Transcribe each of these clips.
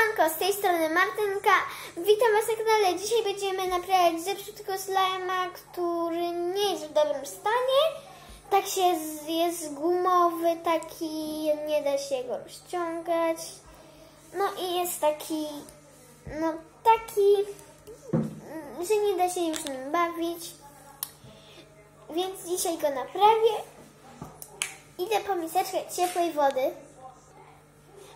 Siemanko, z tej strony Martynka. Witam Was na kanale. Dzisiaj będziemy naprawiać zepsutego slajma, który nie jest w dobrym stanie. Tak się z, jest gumowy, taki nie da się go rozciągać. No i jest taki, no taki, mm, że nie da się już nim bawić. Więc dzisiaj go naprawię. Idę po miseczkę ciepłej wody.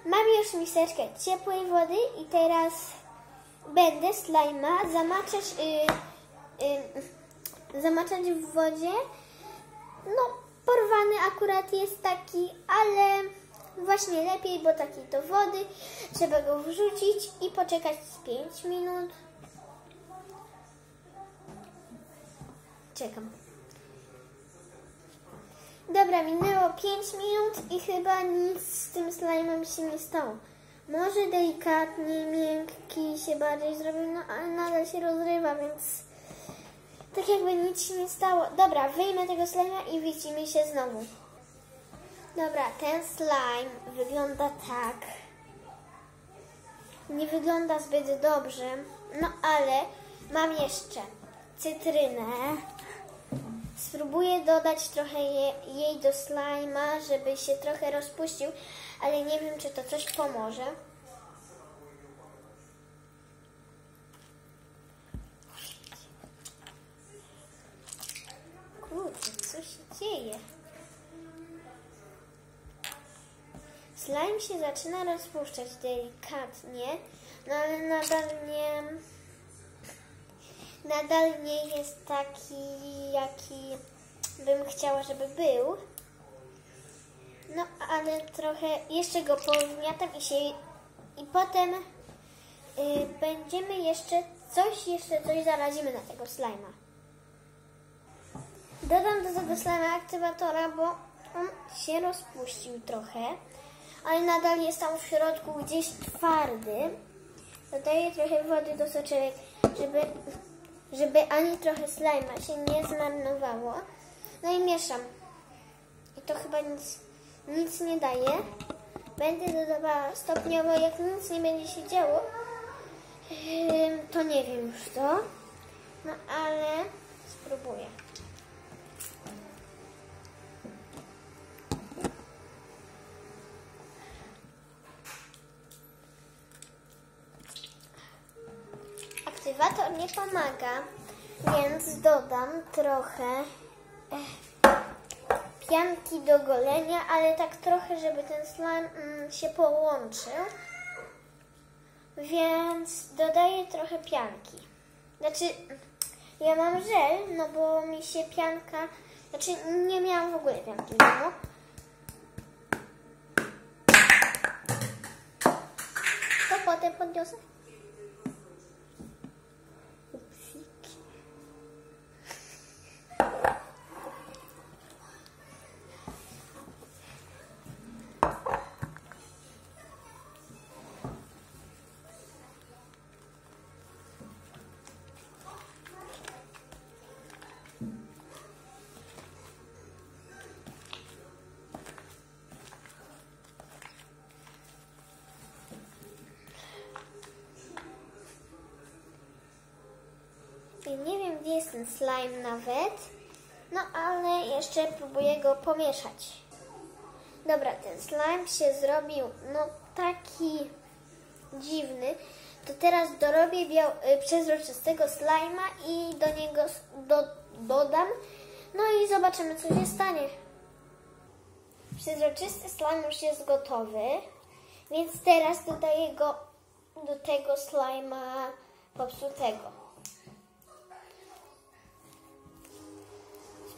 Mam już miseczkę ciepłej wody i teraz będę slajma zamaczać, y, y, zamaczać w wodzie. No, porwany akurat jest taki, ale właśnie lepiej, bo taki do wody. Trzeba go wrzucić i poczekać z 5 minut. Czekam. Dobra, minęło 5 minut i chyba nic z tym slajmem się nie stało. Może delikatnie, miękki się bardziej zrobił, no ale nadal się rozrywa, więc tak jakby nic się nie stało. Dobra, wyjmę tego slajma i widzimy się znowu. Dobra, ten slime wygląda tak. Nie wygląda zbyt dobrze, no ale mam jeszcze cytrynę, Spróbuję dodać trochę je, jej do slajma, żeby się trochę rozpuścił, ale nie wiem, czy to coś pomoże. Kurczę, co się dzieje? Slime się zaczyna rozpuszczać delikatnie, no ale nadal nie nadal nie jest taki, jaki bym chciała, żeby był. No, ale trochę jeszcze go powmiatam i się i potem y, będziemy jeszcze coś, jeszcze coś zarazimy na tego slajma. Dodam do tego slajma aktywatora, bo on się rozpuścił trochę, ale nadal jest tam w środku gdzieś twardy. Dodaję trochę wody do soczewek, żeby żeby ani trochę slajma się nie zmarnowało. No i mieszam. I to chyba nic, nic nie daje. Będę dodawała stopniowo, jak nic nie będzie się działo, to nie wiem już to. No ale spróbuję. Aktywator nie pomaga, więc dodam trochę eh, pianki do golenia, ale tak trochę, żeby ten slime mm, się połączył. Więc dodaję trochę pianki. Znaczy, ja mam żel, no bo mi się pianka... Znaczy, nie miałam w ogóle pianki w domu. To potem podniosę. Nie wiem, gdzie jest ten slime nawet. No, ale jeszcze próbuję go pomieszać. Dobra, ten slime się zrobił, no, taki dziwny. To teraz dorobię biał, y, przezroczystego slima i do niego do, dodam. No i zobaczymy, co się stanie. Przezroczysty slime już jest gotowy, więc teraz dodaję go do tego slima popsutego.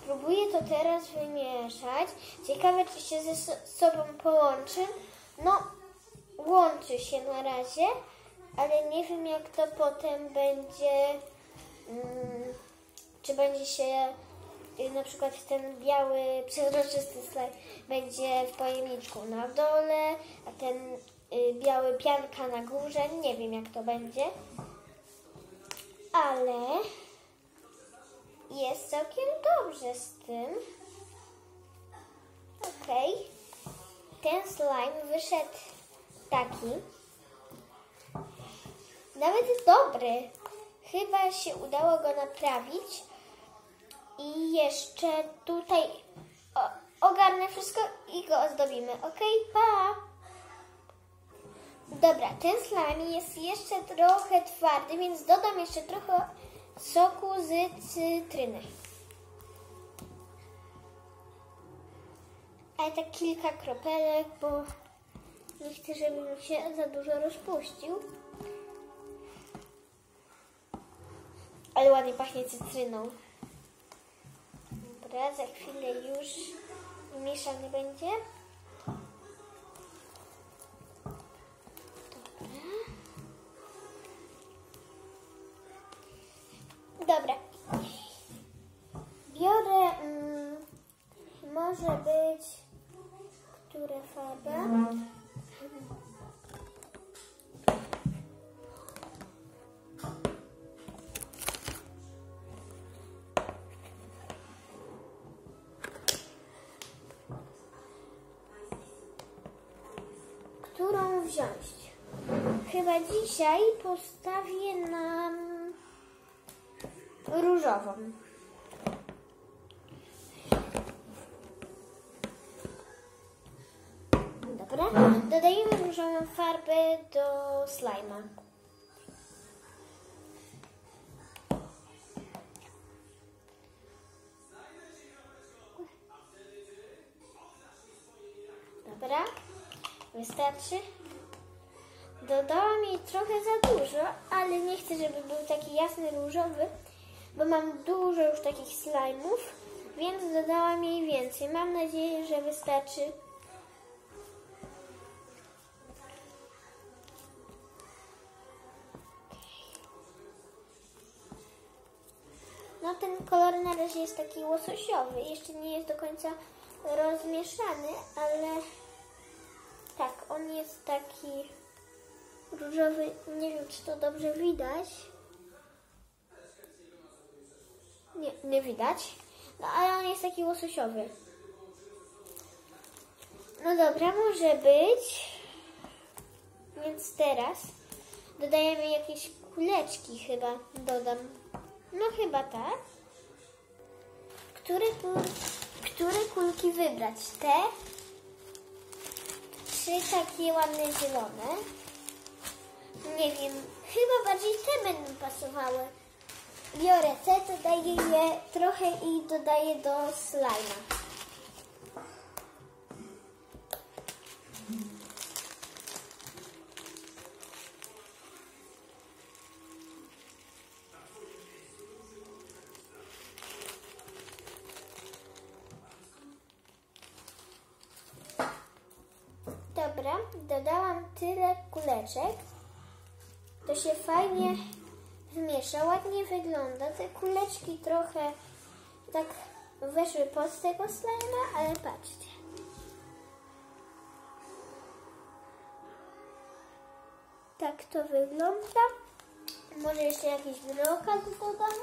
Spróbuję to teraz wymieszać. Ciekawe, czy się ze sobą połączy. No, łączy się na razie, ale nie wiem, jak to potem będzie. Hmm, czy będzie się y, na przykład ten biały, przezroczysty slajd będzie w pojemniczku na dole, a ten y, biały pianka na górze. Nie wiem, jak to będzie. Ale jest całkiem dobrze z tym. Ok. Ten slime wyszedł taki. Nawet dobry. Chyba się udało go naprawić. I jeszcze tutaj ogarnę wszystko i go ozdobimy. Ok, pa! Dobra, ten slime jest jeszcze trochę twardy, więc dodam jeszcze trochę soku z cytryny. Ale tak kilka kropelek, bo nie chcę, żeby się za dużo rozpuścił. Ale ładnie pachnie cytryną. Dobra, za chwilę już mieszany będzie. Może być, które farba? Którą wziąć? Chyba dzisiaj postawię na różową. Dobra, różową farbę do slajma. Dobra, wystarczy. Dodałam jej trochę za dużo, ale nie chcę, żeby był taki jasny różowy, bo mam dużo już takich slajmów, więc dodałam jej więcej. Mam nadzieję, że wystarczy. Kolor na razie jest taki łososiowy, jeszcze nie jest do końca rozmieszany, ale tak, on jest taki różowy, nie wiem czy to dobrze widać. Nie, nie widać. No ale on jest taki łososiowy. No dobra, może być. Więc teraz dodajemy jakieś kuleczki chyba. Dodam. No chyba tak. Które, które kulki wybrać? Te? Czy takie ładne zielone? Nie wiem, chyba bardziej te będą pasowały. Biorę te, dodaję je trochę i dodaję do slajma. Dodałam tyle kuleczek. To się fajnie wmiesza, ładnie wygląda. Te kuleczki trochę tak weszły pod tego slajma, ale patrzcie. Tak to wygląda. Może jeszcze jakiś brokat dodam.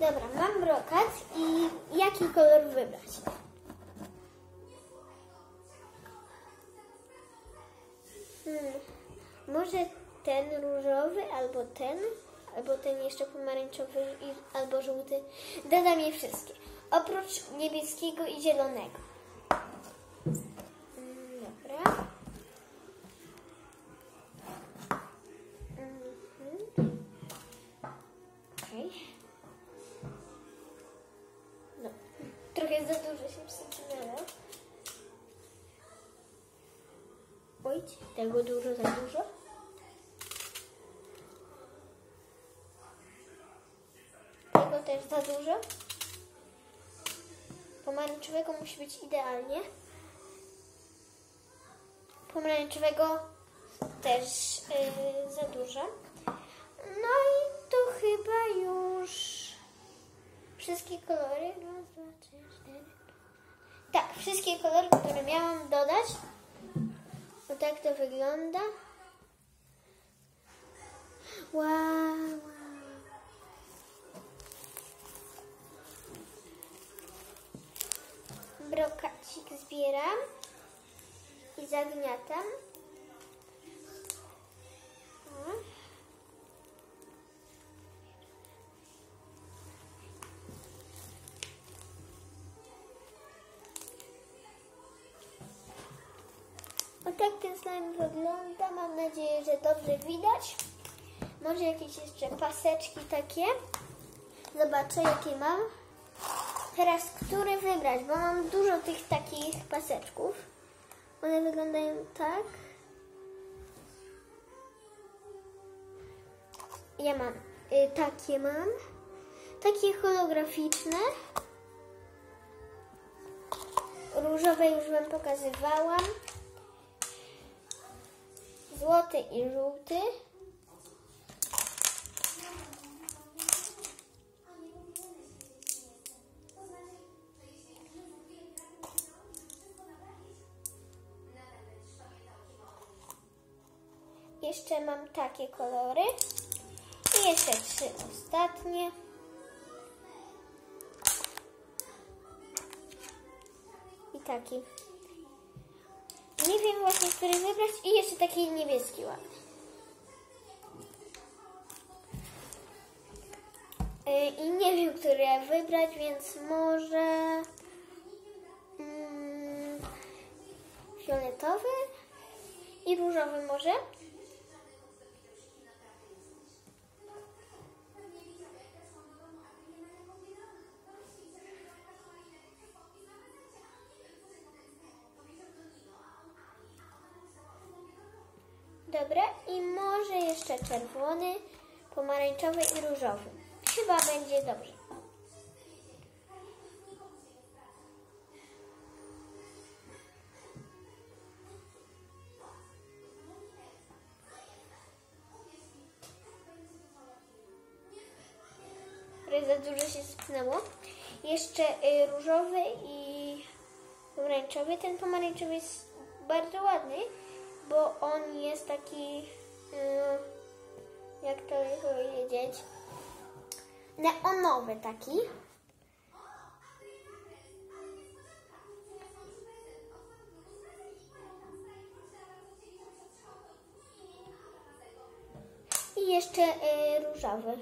Dobra, mam brokat i jaki kolor wybrać? Hmm. Może ten różowy, albo ten, albo ten jeszcze pomarańczowy, albo żółty. Dodam je wszystkie. Oprócz niebieskiego i zielonego. Mm, Dobra. Mhm. Okej. No. Trochę za dużo się przecinęło. Oj, tego dużo za dużo. Tego też za dużo. Pomarańczowego musi być idealnie. Pomarańczowego też yy, za dużo. No i to chyba już wszystkie kolory. Raz, dwa, trzy, cztery. Tak, wszystkie kolory, które miałam dodać. No tak to wygląda. Wow. Brokacik zbieram i zagniatam. Ten slime wygląda. Mam nadzieję, że dobrze widać. Może jakieś jeszcze paseczki takie. Zobaczę, jakie mam. Teraz, który wybrać, bo mam dużo tych takich paseczków. One wyglądają tak. Ja mam y, takie mam. Takie holograficzne. Różowe już Wam pokazywałam. Złoty i żółty. Jeszcze mam takie kolory. I jeszcze trzy ostatnie. I taki. Nie wiem właśnie, który wybrać. I jeszcze taki niebieski ładny. I nie wiem, który wybrać, więc może mm, fioletowy i różowy może. Dobra, i może jeszcze czerwony, pomarańczowy i różowy. Chyba będzie dobrze. Za dużo się spnęło. Jeszcze y, różowy i pomarańczowy. Ten pomarańczowy jest bardzo ładny, bo on jest taki, y, jak to powiedzieć, neonowy taki. I jeszcze y, różowy.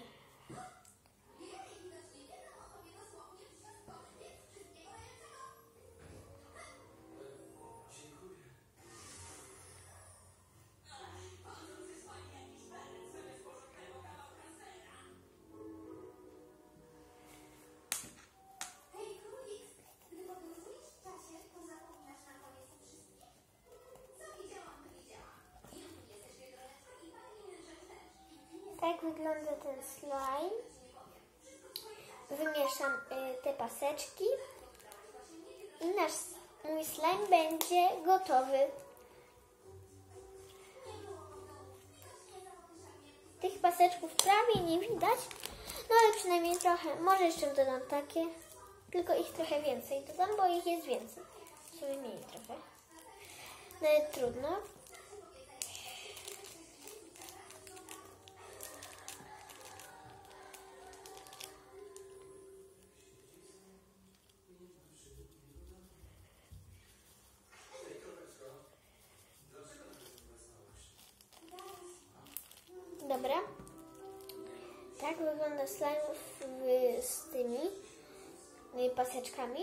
Tak wygląda ten slime. Wymieszam y, te paseczki i nasz mój slime będzie gotowy. Tych paseczków prawie nie widać, no ale przynajmniej trochę. Może jeszcze dodam takie, tylko ich trochę więcej dodam, bo ich jest więcej. Sobie mniej trochę. No trudno. Tak wygląda slime w, z tymi y, paseczkami.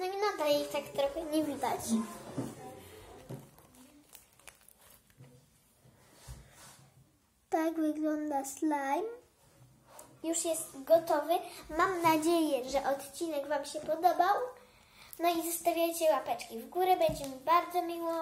No i nadal ich tak trochę nie widać. Tak wygląda slime. Już jest gotowy. Mam nadzieję, że odcinek Wam się podobał. No i zostawiajcie łapeczki w górę, będzie mi bardzo miło.